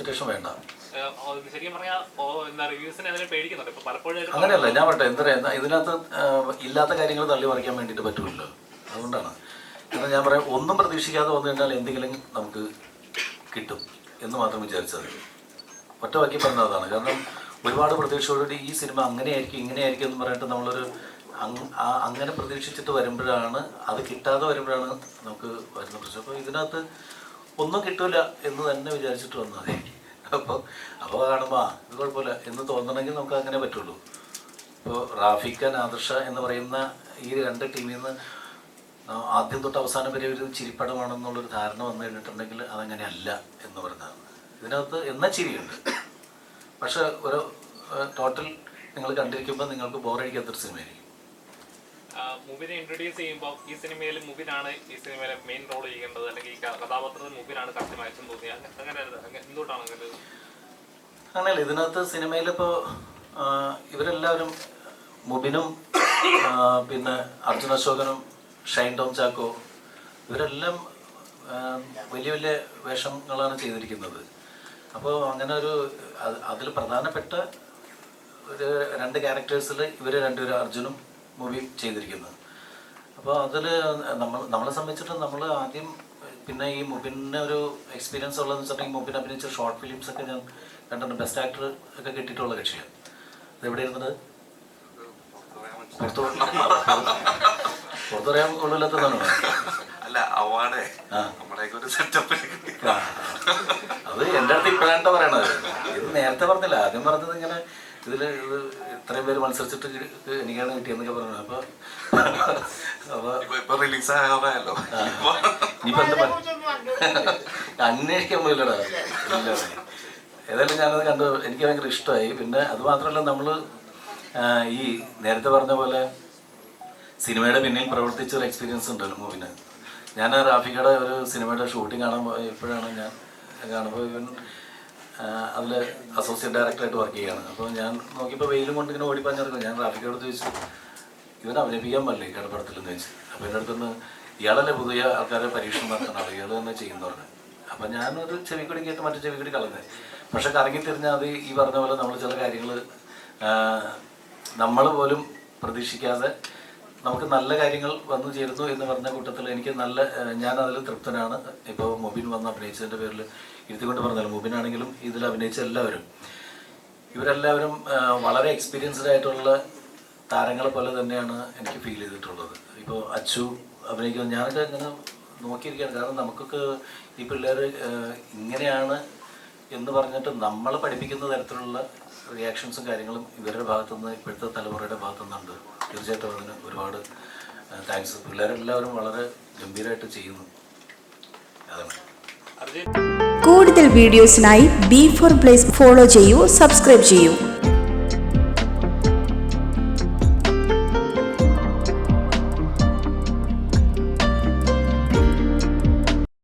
Expectation വേണ്ട. ശരിക്കും പറഞ്ഞാൽ എന്താ റിവ്യൂസിനെതിരെ പേടിക്കുന്നുണ്ട് ഇപ്പൊ പലപ്പോഴും ഇത് അങ്ങനെയല്ല ഞാൻ പറട്ടെ എന്താ പറയുക ഇതിനകത്ത് ഇല്ലാത്ത കാര്യങ്ങൾ തള്ളി മറിക്കാൻ വേണ്ടിയിട്ട് പറ്റുമല്ലോ അതുകൊണ്ടാണ്. എന്നാൽ ഞാൻ പറയാം ഒന്നും പ്രതീക്ഷിക്കാതെ വന്നു കഴിഞ്ഞാൽ എന്തെങ്കിലും നമുക്ക് കിട്ടും എന്ന് മാത്രം വിചാരിച്ചത്. ഒറ്റ വാക്കി പറഞ്ഞതാണ് കാരണം ഒരുപാട് പ്രതീക്ഷയോടുകൂടി ഈ സിനിമ അങ്ങനെയായിരിക്കും ഇങ്ങനെയായിരിക്കും എന്ന് പറഞ്ഞിട്ട് നമ്മളൊരു അങ്- അങ്ങനെ പ്രതീക്ഷിച്ചിട്ട് വരുമ്പോഴാണ് അത് കിട്ടാതെ വരുമ്പോഴാണ് നമുക്ക് വരുന്ന പ്രശ്നം. അപ്പോൾ ഇതിനകത്ത് ഒന്നും കിട്ടൂല എന്ന് തന്നെ വിചാരിച്ചിട്ട് വന്നാൽ മതി അപ്പോൾ അപ്പോൾ കാണുമ്പോൾ ഇത് കുഴപ്പമില്ല എന്ന് തോന്നണമെങ്കിൽ നമുക്ക് അങ്ങനെ പറ്റുള്ളൂ. ഇപ്പോൾ റാഫിക്ക നാദർഷ എന്ന് പറയുന്ന ഈ രണ്ട് ടീമിൽ നിന്ന് ആദ്യം തൊട്ട് അവസാനം വരെ ഒരു ചിരിപ്പടമാണെന്നുള്ളൊരു ധാരണ വന്നു കഴിഞ്ഞിട്ടുണ്ടെങ്കിൽ അതങ്ങനെ അല്ല എന്ന് പറഞ്ഞതാണ്. ഇതിനകത്ത് എന്ന ചിരിയുണ്ട്. പക്ഷെ ഒരു ടോട്ടൽ നിങ്ങൾ കണ്ടിരിക്കുമ്പോൾ നിങ്ങൾക്ക് ബോറടിക്കാത്തൊരു സിനിമയായിരിക്കും മുബിനെ ഇൻട്രൊഡ്യൂസ് ചെയ്യുമ്പോൾ ഈ സിനിമയിൽ മുബിനാണ് ഈ സിനിമയിലെ മെയിൻ റോൾ ചെയ്യേണ്ടത് അല്ലെങ്കിൽ ഈ കഥാപാത്രത്തിൽ മുബിനാണ് കറക്റ്റ് തോന്നിയത്? തോന്നി അങ്ങ- അങ്ങനെ അങ്ങ- എന്തുകൊണ്ടാണ് അങ്ങനെ അങ്ങനെയല്ല ഇതിനകത്ത് സിനിമയിലിപ്പോൾ ഇവരെല്ലാവരും മുബിനും പിന്നെ അർജുന അശോകനും ഷൈൻ ടോം ചാക്കോ ഇവരെല്ലാം വലിയ വലിയ വേഷങ്ങളാണ് ചെയ്തിരിക്കുന്നത്. അപ്പോൾ അങ്ങനെ ഒരു അതിൽ പ്രധാനപ്പെട്ട ഒരു രണ്ട് ക്യാരക്ടേഴ്സിൽ ഇവർ രണ്ടുപേരും അർജുനും മുബിയും ചെയ്തിരിക്കുന്നത്. അപ്പോൾ അതിൽ നമ്മൾ നമ്മളെ സംബന്ധിച്ചിട്ട് നമ്മൾ ആദ്യം പിന്നെ ഈ മുബിന് ഒരു എക്സ്പീരിയൻസ് ഉള്ളതെന്ന് വെച്ചിട്ടുണ്ടെങ്കിൽ മുബിൻ അഭിനയിച്ച ഷോർട്ട് ഫിലിംസ് ഒക്കെ ഞാൻ കണ്ടിട്ടുണ്ട്. ബെസ്റ്റ് ആക്ടർ ഒക്കെ കിട്ടിയിട്ടുള്ള കക്ഷിയാണ് ഇത് എവിടെ ഇരുന്നത്? പുറത്തു പുറത്തു പറയാൻ കൊള്ളില്ലാത്തതാണ് അല്ല അവാർഡ്. അത് എന്റെ അടുത്ത് ഇപ്പോഴാണ് പറയണത്. ഇത് നേരത്തെ പറഞ്ഞില്ല. ആദ്യം പറഞ്ഞത് ഇങ്ങനെ ഇതിൽ ഇത് ഇത്രയും പേര് മത്സരിച്ചിട്ട് കി- എനിക്കാണ് കിട്ടിയെന്നൊക്കെ പറഞ്ഞത്. അപ്പോൾ ഇപ്പൊ റിലീസ് ആകാറായല്ലോ. ഇനിയിപ്പോൾ എന്താ അന്വേഷിക്കാൻ പോയില്ലടാ. ഇല്ല. ഏതായാലും ഞാനത് കണ്ടു. എനിക്ക് ഭയങ്കര ഇഷ്ടമായി. പിന്നെ അത് മാത്രമല്ല നമ്മൾ ഈ നേരത്തെ പറഞ്ഞ പോലെ സിനിമയുടെ പിന്നിൽ പ്രവർത്തിച്ച ഒരു എക്സ്പീരിയൻസ് ഉണ്ടല്ലോ മൂവിന്. ഞാൻ റാഫിക്കയുടെ ഒരു സിനിമയുടെ ഷൂട്ടിംഗ് കാണാൻ പോയപ്പോഴാണ് ഞാൻ കാണുമ്പോൾ ഇവൻ അതിൽ അസോസിയേറ്റ് ഡയറക്ടറായിട്ട് വർക്ക് ചെയ്യുകയാണ് അപ്പോൾ ഞാൻ നോക്കിയപ്പോൾ വെയിലും കൊണ്ട് ഇങ്ങനെ ഓടിപ്പാഞ്ഞിറങ്ങും ഞാൻ റാഫിക്കോട് ചോദിച്ചു ഇവൻ അഭിനയിപ്പിക്കാൻ ഇയാളുടെ കടപ്പടത്തിലെന്ന് ചോദിച്ചു. അപ്പോൾ എന്റെ അടുത്തുനിന്ന് ഇയാളല്ലേ പുതിയ ആൾക്കാരെ പരീക്ഷണം നടത്തണം ഇയാൾ തന്നെ ചെയ്യുന്നു പറഞ്ഞു. അപ്പം ഞാനൊരു ചെവിക്കൊടി കേട്ട് മറ്റു ചെവിക്കൊടി കൂടി കളഞ്ഞത് പക്ഷെ കറങ്ങി തിരിഞ്ഞാൽ അത് ഈ പറഞ്ഞ പോലെ നമ്മൾ ചില കാര്യങ്ങൾ നമ്മൾ പോലും പ്രതീക്ഷിക്കാതെ നമുക്ക് നല്ല കാര്യങ്ങൾ വന്നു ചേരുന്നു എന്ന് പറഞ്ഞ കൂട്ടത്തിൽ എനിക്ക് നല്ല ഞാൻ അതിൽ തൃപ്തനാണ്. ഇപ്പോൾ മൊബിൻ വന്ന് അഭിനയിച്ചതിന്റെ പേരിൽ ഇരുത്തിക്കൊണ്ട് പറഞ്ഞാലും മൊബിനാണെങ്കിലും ഇതിൽ അഭിനയിച്ച എല്ലാവരും. ഇവരെല്ലാവരും വളരെ എക്സ്പീരിയൻസ്ഡ് ആയിട്ടുള്ള താരങ്ങളെ പോലെ തന്നെയാണ് എനിക്ക് ഫീൽ ചെയ്തിട്ടുള്ളത്. ഇപ്പോൾ അച്ചു അഭിനയിക്കുന്നത് ഞാനൊക്കെ ഇങ്ങനെ നോക്കിയിരിക്കുകയാണ്. കാരണം നമുക്കൊക്കെ ഈ പിള്ളേർ ഇങ്ങനെയാണ് എന്ന് പറഞ്ഞിട്ട് നമ്മൾ പഠിപ്പിക്കുന്ന തരത്തിലുള്ള റിയാക്ഷൻസും കാര്യങ്ങളും ഇവരുടെ ഭാഗത്തുനിന്ന് ഇപ്പോഴത്തെ തലമുറയുടെ ഭാഗത്തുനിന്നുണ്ട്. തീർച്ചയായിട്ടും അതിന് ഒരുപാട് താങ്ക്സ് പിള്ളേരെല്ലാവരും വളരെ ഗംഭീരമായിട്ട് ചെയ്യുന്നു. അതാണ്. കൂടുതൽ വീഡിയോസിനായി ബി ഫോർ പ്ലേസ് ഫോളോ ചെയ്യൂ സബ്സ്ക്രൈബ് ചെയ്യൂ.